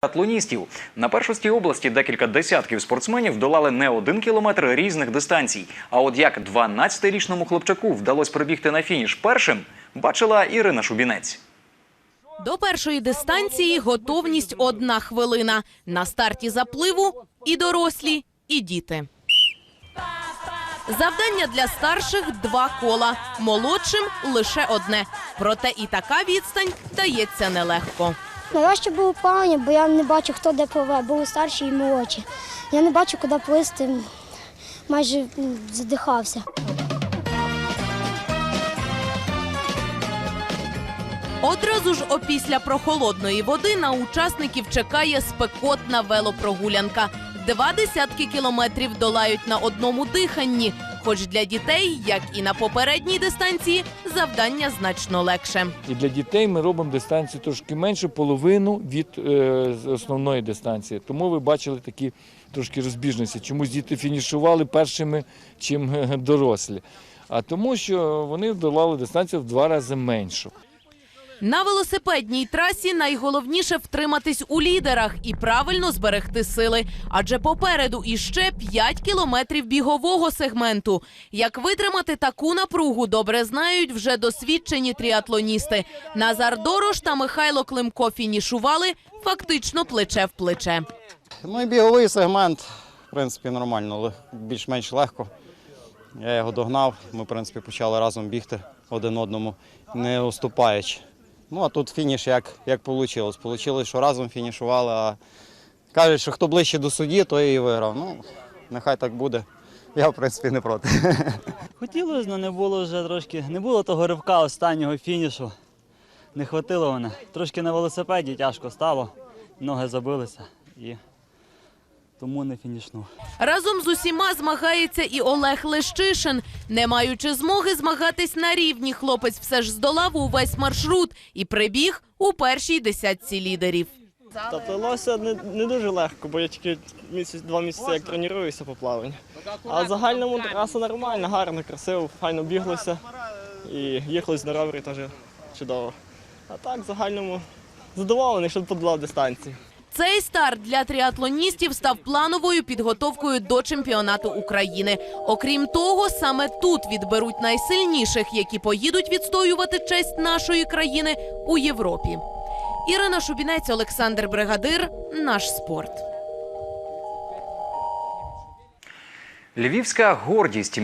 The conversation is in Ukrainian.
Атлоністів на першості області декілька десятків спортсменів долали не один кілометр різних дистанцій. А от як 12-річному хлопчаку вдалося прибігти на фініш першим, бачила Ірина Шубінець. До першої дистанції готовність одна хвилина. На старті запливу і дорослі, і діти. Завдання для старших два кола, молодшим лише одне. Проте і така відстань дається нелегко. Найважче було плавання, бо я не бачу, хто де пливе, були старші і молодші. Я не бачу, куди плисти, майже задихався. Одразу ж опісля прохолодної води на учасників чекає спекотна велопрогулянка. Два десятки кілометрів долають на одному диханні. Хоч для дітей, як і на попередній дистанції, завдання значно легше. І для дітей ми робимо дистанцію трошки менше, половину від е, основної дистанції. Тому ви бачили такі трошки розбіжності. Чомусь діти фінішували першими, чим е, дорослі. А тому, що вони долали дистанцію в два рази меншу. На велосипедній трасі найголовніше втриматись у лідерах і правильно зберегти сили. Адже попереду іще 5 кілометрів бігового сегменту. Як витримати таку напругу, добре знають вже досвідчені тріатлоністи. Назар Дорош та Михайло Климко фінішували фактично плече в плече. Ну і біговий сегмент, в принципі, нормально, більш-менш легко. Я його догнав. Ми, в принципі, почали разом бігти один одному, не уступаючи. Ну, а тут фініш як, як вийшло. Получилось, що разом фінішували, а кажуть, що хто ближче до судді, той і виграв. Ну, нехай так буде. Я, в принципі, не проти. Хотілося, але не було вже трошки. Не було того ривка останнього фінішу. Не хватило мене. Трошки на велосипеді тяжко стало, ноги забилися і тому не фінішнув. Разом з усіма змагається і Олег Лещишин. Не маючи змоги змагатись на рівні, хлопець все ж здолав увесь маршрут і прибіг у першій десятці лідерів. Та плелося не, не дуже легко, бо я тільки місяць, два місяці як тренуюся по плаванню. А в загальному траса нормальна, гарно, красиво, файно біглося. І їхали на ровері теж чудово. А так, в загальному задоволений, що подолав дистанцію. Цей старт для тріатлоністів став плановою підготовкою до чемпіонату України. Окрім того, саме тут відберуть найсильніших, які поїдуть відстоювати честь нашої країни у Європі. Ірина Шубінець, Олександр Бригадир, наш спорт. Львівська гордість